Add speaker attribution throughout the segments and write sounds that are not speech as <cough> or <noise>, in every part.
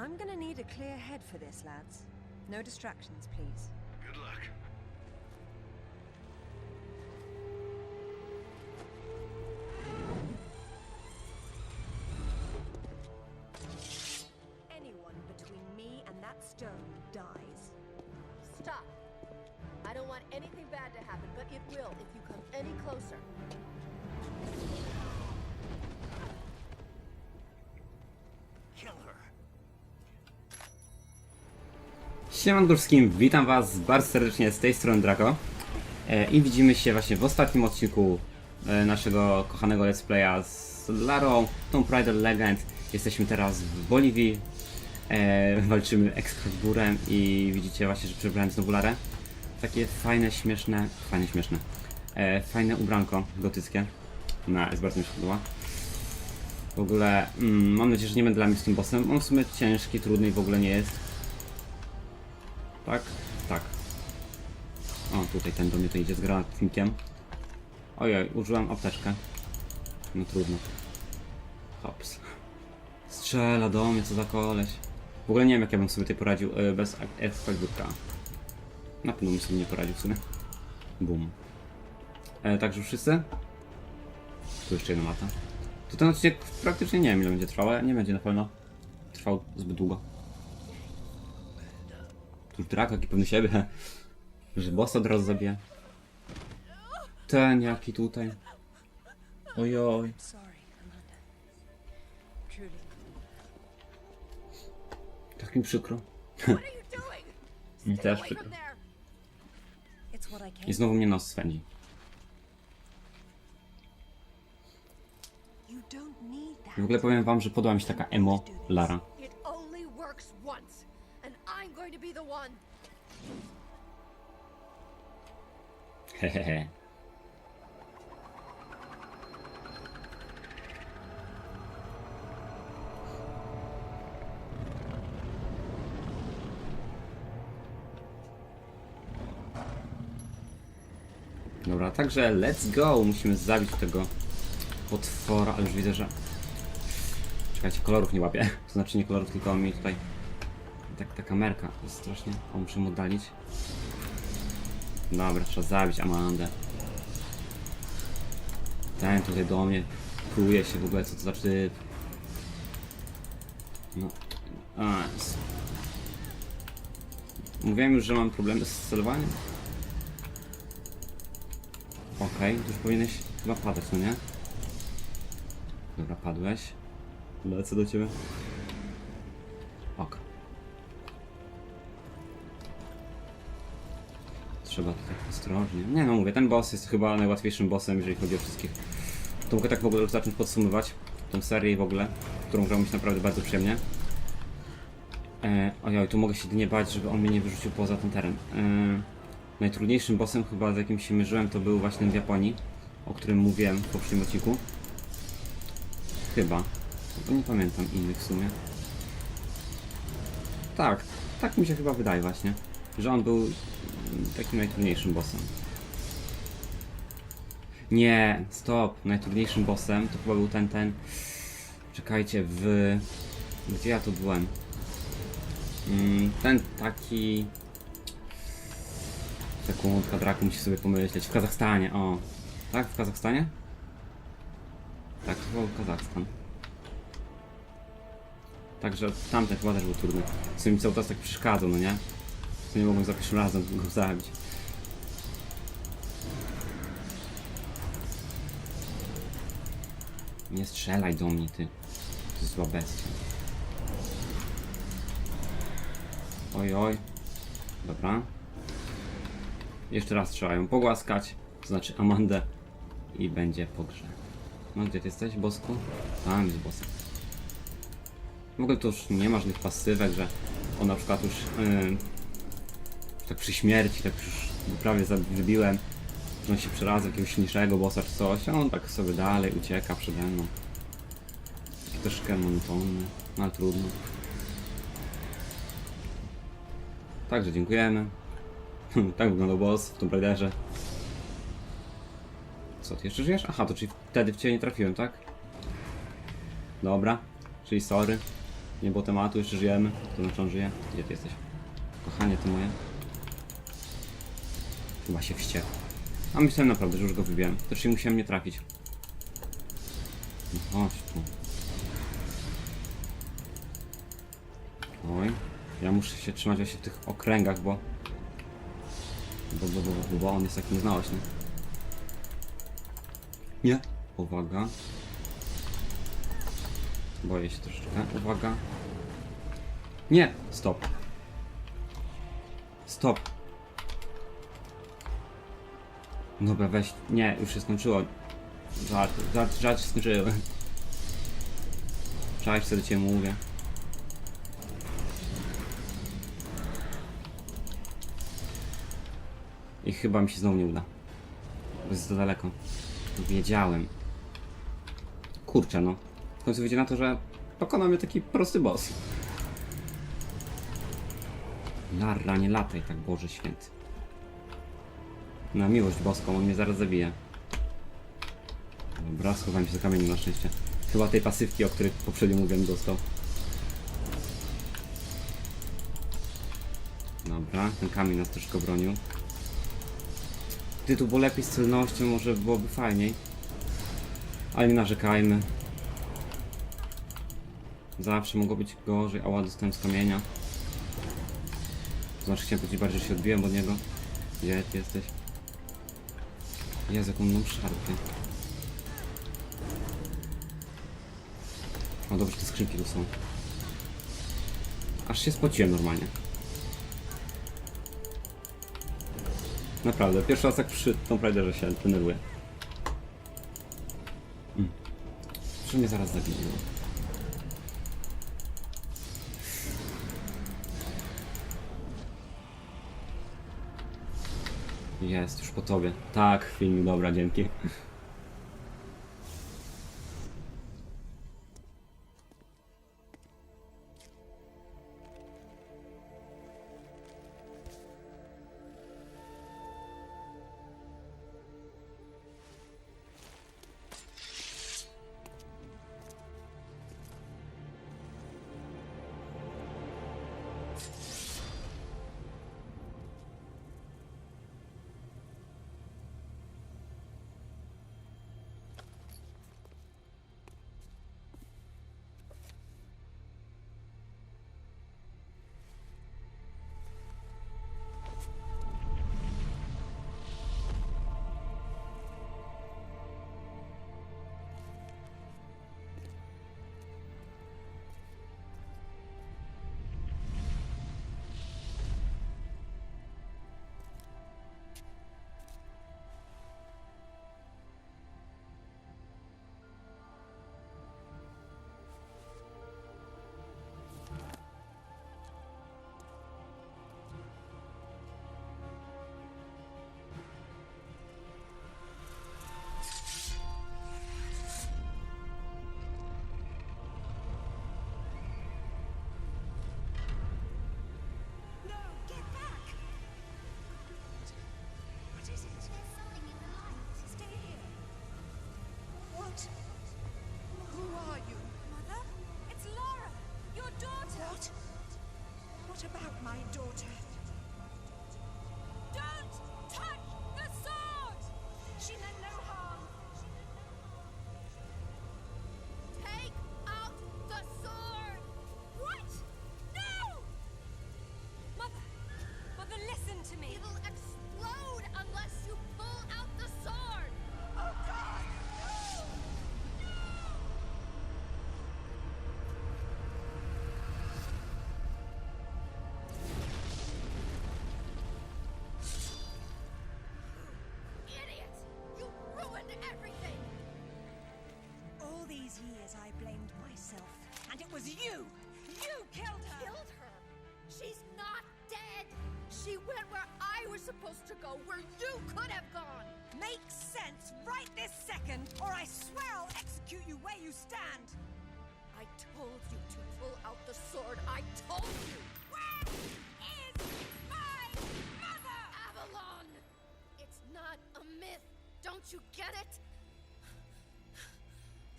Speaker 1: I'm gonna need a clear head for this, lads. No distractions, please.
Speaker 2: Good luck.
Speaker 1: Anyone between me and that stone dies.
Speaker 3: Stop. I don't want anything bad to happen, but it will if you come any closer.
Speaker 4: Siemanko wszystkim, witam was bardzo serdecznie z tej strony Draco e, i widzimy się właśnie w ostatnim odcinku e, naszego kochanego let's playa z Larą, Tomb Raider Legend. Jesteśmy teraz w Boliwii, e, walczymy Excaliburem i widzicie właśnie, że przebrałem znowu Larę. Takie fajne, śmieszne, fajne, śmieszne, fajne ubranko gotyckie. No, jest bardzo mi podoba. W ogóle mm, mam nadzieję, że nie będę dla mnie z tym bossem. On w sumie ciężki, trudny i w ogóle nie jest. Tak? Tak. O, tutaj ten do mnie to idzie z granatnikiem. Ojej, użyłem apteczkę. No trudno. Hops. Strzela do mnie, co za koleś. W ogóle nie wiem, jak ja bym sobie tutaj poradził y, bez Excaliburka. Na pewno bym sobie nie poradził w sumie. Bum. E, także wszyscy? Tu jeszcze jedna mata. To ten odcinek praktycznie nie wiem ile będzie trwał, ale nie będzie na pewno trwał zbyt długo. Tuż drak, jaki pewny siebie, <laughs> że boss od razu zabije. Ten jaki tutaj. Ojoj. Tak mi przykro. <laughs> Mi też przykro.
Speaker 1: I
Speaker 4: znowu mnie nos swędzi. W ogóle powiem wam, że podoba mi się taka emo Lara. Hehehe. <laughs> Dobra, także let's go! Musimy zabić tego potwora, ale już widzę, że... Czekajcie, kolorów nie łapię. <laughs> To znaczy nie kolorów, tylko mi tutaj... Tak, ta kamerka jest strasznie... O, muszę mu oddalić. Dobra, trzeba zabić Amandę. Ten tutaj do mnie pluje się w ogóle, co to za typ. No. Jest. Mówiłem już, że mam problemy z celowaniem. Okej, to już powinieneś chyba padać, no nie? Dobra, padłeś. Lecę do ciebie. Trzeba tutaj ostrożnie. Nie no, mówię, ten boss jest chyba najłatwiejszym bossem, jeżeli chodzi o wszystkich. To mogę tak w ogóle już zacząć podsumować tą serię w ogóle, którą grał mi się naprawdę bardzo przyjemnie. E, ojoj, tu mogę się nie bać, żeby on mnie nie wyrzucił poza ten teren. E, najtrudniejszym bossem chyba, z jakim się mierzyłem, to był właśnie w Japonii, o którym mówiłem w poprzednim odcinku. Chyba. Bo nie pamiętam innych w sumie. Tak, tak mi się chyba wydaje właśnie, że on był takim najtrudniejszym bossem. Nie, stop, najtrudniejszym bossem to chyba był ten, ten... Czekajcie, w... Gdzie ja tu byłem? Mm, ten taki... Sekundka, Draku musi sobie pomyśleć. W Kazachstanie, o. Tak, w Kazachstanie? Tak, to chyba był Kazachstan. Także tamten chyba też był trudny. W sumie mi cały czas tak przeszkadzał, no nie? To nie mogłem za pierwszym razem go zabić. Nie strzelaj do mnie, ty. Ty zła bestia. Oj, oj. Dobra. Jeszcze raz trzeba ją pogłaskać, to znaczy Amandę i będzie po grze. No gdzie ty jesteś, bosku? Tam jest bosek. W ogóle to już nie ma żadnych pasywek, że on na przykład już yy, tak przy śmierci, tak już prawie za- wybiłem, że on się przeraza w jakiegoś silniejszego bossa czy coś, a on tak sobie dalej ucieka przede mną. Troszkę monotonny, no ale trudno. Także dziękujemy. <laughs> tak wyglądał boss w Tomb Raiderze. Co, ty jeszcze żyjesz? Aha, to czyli wtedy w ciebie nie trafiłem, tak? Dobra, czyli sorry. Nie było tematu, jeszcze żyjemy. To znaczy on żyje. Gdzie ty jesteś? Kochanie, ty moje. Chyba się wściekł. A myślałem naprawdę, że już go wybiłem. Też nie musiałem mnie trafić. No chodź tu. Oj. Ja muszę się trzymać właśnie w tych okręgach, bo... Bo, bo, bo, bo, bo on jest taki nieznałośny. Nie. Uwaga. Boję się troszeczkę. Uwaga. Nie! Stop. Stop. Dobra, weź. Nie, już się skończyło. Żart, żart, żart się skończyły. Cześć, co do ciebie mówię. I chyba mi się znowu nie uda. Bo jest za daleko. Wiedziałem. Kurczę no. W końcu wyjdzie na to, że pokonał mnie taki prosty boss. Larra, nie lataj tak, Boże Święty. Na miłość boską, on mnie zaraz zabije. Dobra, schowałem się za kamieniem na szczęście. Chyba tej pasywki, o której poprzednio mówiłem, dostał. Dobra, ten kamień nas troszkę bronił. Gdy tu było lepiej z celnością, może byłoby fajniej. Ale nie narzekajmy. Zawsze mogło być gorzej. Ała, dostałem z kamienia. Znaczy chciałem powiedzieć bardziej, się odbiłem od niego. Gdzie ty jesteś? Jezu, jaką mną szarpę. O dobrze, te skrzynki tu są. Aż się spociłem normalnie. Naprawdę, pierwszy raz jak przy Tomb Raiderze się denerwuję. Mm. Że mnie zaraz zabije. Jest, już po tobie. Tak, film, dobra, dzięki.
Speaker 5: About my daughter?
Speaker 1: You! You killed her!
Speaker 3: Killed her! She's not dead! She went where I was supposed to go, where you could have gone!
Speaker 1: Makes sense right this second, or I swear I'll execute you where you stand!
Speaker 3: I told you to pull out the sword. I told you!
Speaker 5: Where is my mother?
Speaker 3: Avalon! It's not a myth. Don't you get it?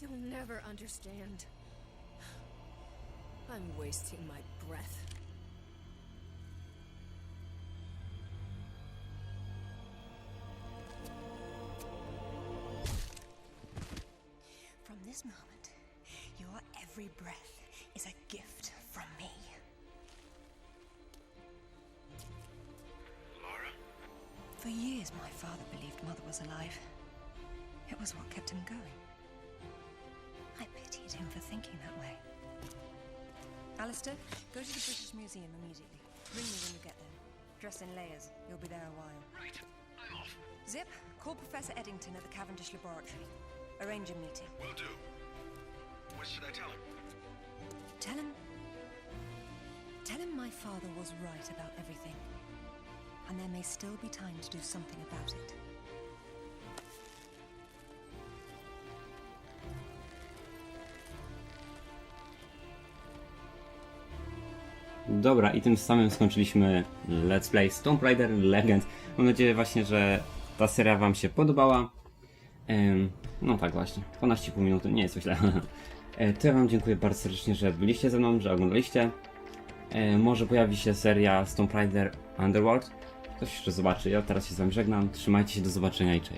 Speaker 3: You'll never understand.
Speaker 6: I'm wasting my breath.
Speaker 1: From this moment, your every breath is a gift from me.
Speaker 2: Laura?
Speaker 1: For years, my father believed Mother was alive. It was what kept him going. I pitied him for thinking that way. Alistair, go to the British Museum immediately. Ring me when you get there. Dress in layers. You'll be there a while.
Speaker 2: Right. I'm off.
Speaker 1: Zip, call Professor Eddington at the Cavendish Laboratory. Arrange a meeting.
Speaker 2: Will do. What should I tell him?
Speaker 1: Tell him. Tell him my father was right about everything. And there may still be time to do something about it.
Speaker 4: Dobra, i tym samym skończyliśmy Let's Play Tomb Raider Legend. Mam nadzieję właśnie, że ta seria Wam się podobała. Em, no tak właśnie, 12,5 minuty, nie jest to źle. <laughs> E, To ja Wam dziękuję bardzo serdecznie, że byliście ze mną, że oglądaliście. E, Może pojawi się seria z Tomb Raider Underworld. Ktoś jeszcze zobaczy. Ja teraz się z Wami żegnam. Trzymajcie się, do zobaczenia i cześć.